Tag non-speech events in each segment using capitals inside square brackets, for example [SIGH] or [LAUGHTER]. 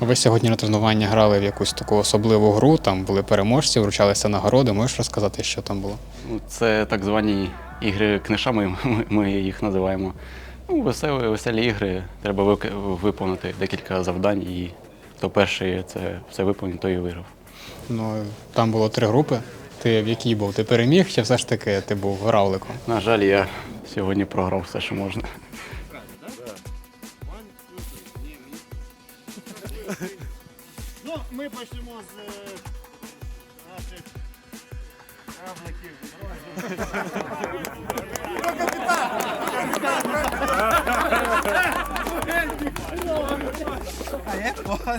ви сьогодні на тренування грали в якусь таку особливу гру, там були переможці, вручалися нагороди. Можеш розказати, що там було? Ну, Це так звані ігри книжами, ми, їх називаємо. Ну, веселі, веселі ігри. Треба виповнити декілька завдань, і хто перший це все виповнив, той і виграв. Ну там було три групи. Ти в якій був? Ти переміг, чи все ж таки ти був гравликом? На жаль, я сьогодні програв все, що можна. Ну, ми почнемо з е, наших равликів. Трохи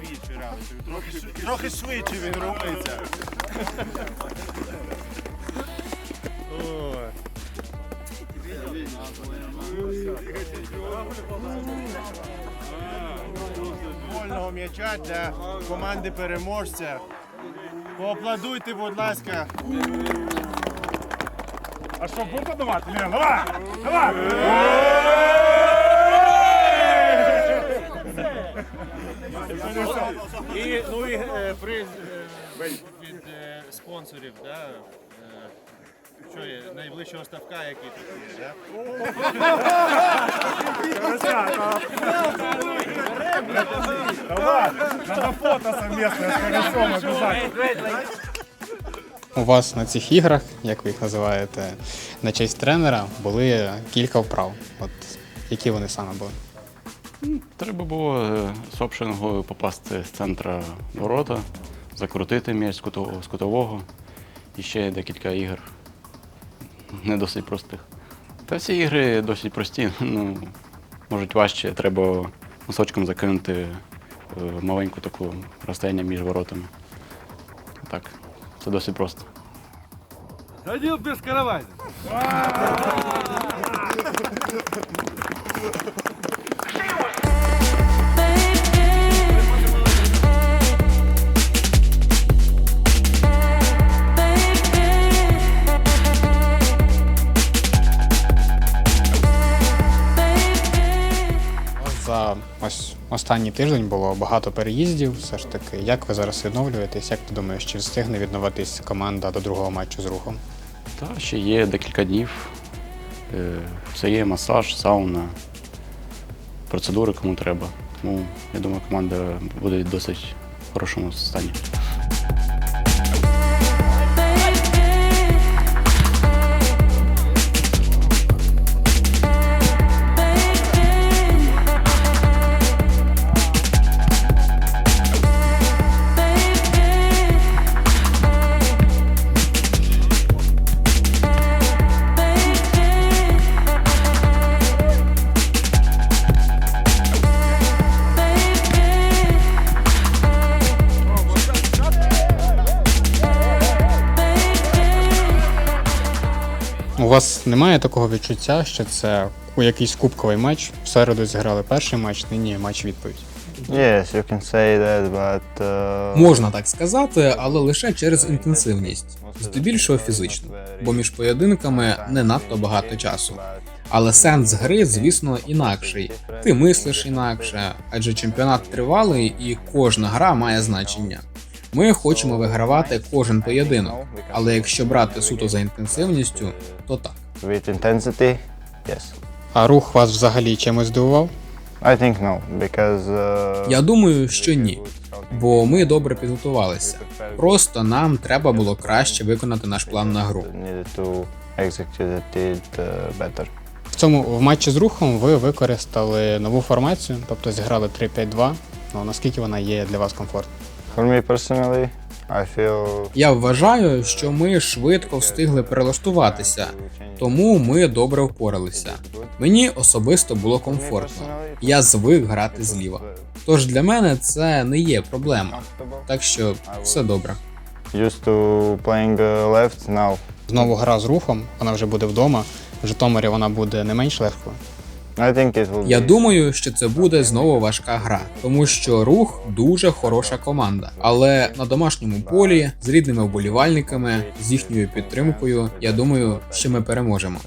більше трохи, трохи швидше він рухається. Ой. Вольного м'яча для команди переможця. Поаплодуйте, будь ласка. А що, будемо давати? Лена, давай! Давай! І, ну і е, приз е, від, від е, спонсорів, да? Що є, найближчого ставка, який тут є. Давай! Надо фото совместное с колесом обязательно. У вас на цих іграх, як ви їх називаєте, на честь тренера, були кілька вправ. От які вони саме були? Треба було е, з общою попасти з центра ворота, закрутити м'яч з кутового. І ще декілька ігор. Не досить простих. Та всі ігри досить прості. Ну, можуть важче, треба носочком закинути е, маленьку таку розстояння між воротами. Так, це досить просто. Ходил без каравай. [LAUGHS] останній тиждень було багато переїздів. Все ж таки, як ви зараз відновлюєтесь? Як ти думаєш, чи встигне відновитись команда до другого матчу з рухом? Та ще є декілька днів. Це Все є масаж, сауна, процедури кому треба. Тому я думаю, команда буде в досить хорошому стані. У вас немає такого відчуття, що це у якийсь кубковий матч. В середу зіграли перший матч, нині матч відповідь. Yes, you can say that, but uh, Можна так сказати, але лише через інтенсивність, здебільшого фізично, бо між поєдинками не надто багато часу. Але сенс гри, звісно, інакший. Ти мислиш інакше, адже чемпіонат тривалий і кожна гра має значення. Ми хочемо вигравати кожен поєдинок, але якщо брати суто за інтенсивністю, то так. with intensity, yes. А рух вас взагалі чимось здивував? I think no, because uh, Я думаю, що ні, бо ми добре підготувалися. Просто нам треба було краще виконати наш план на гру. uh. В цьому в матчі з рухом ви використали нову формацію, тобто зіграли 3-5-2. Ну наскільки вона є для вас комфортна? For me personally, I feel Я вважаю, що ми швидко встигли перелаштуватися, тому ми добре впоралися. Мені особисто було комфортно. Я звик грати зліва. Тож для мене це не є проблема. Так що все добре. used to playing uh, left now. Знову гра з рухом, вона вже буде вдома. В Житомирі вона буде не менш легкою. Я думаю, що це буде знову важка гра, тому що рух дуже хороша команда. Але на домашньому полі з рідними вболівальниками, з їхньою підтримкою, я думаю, що ми переможемо.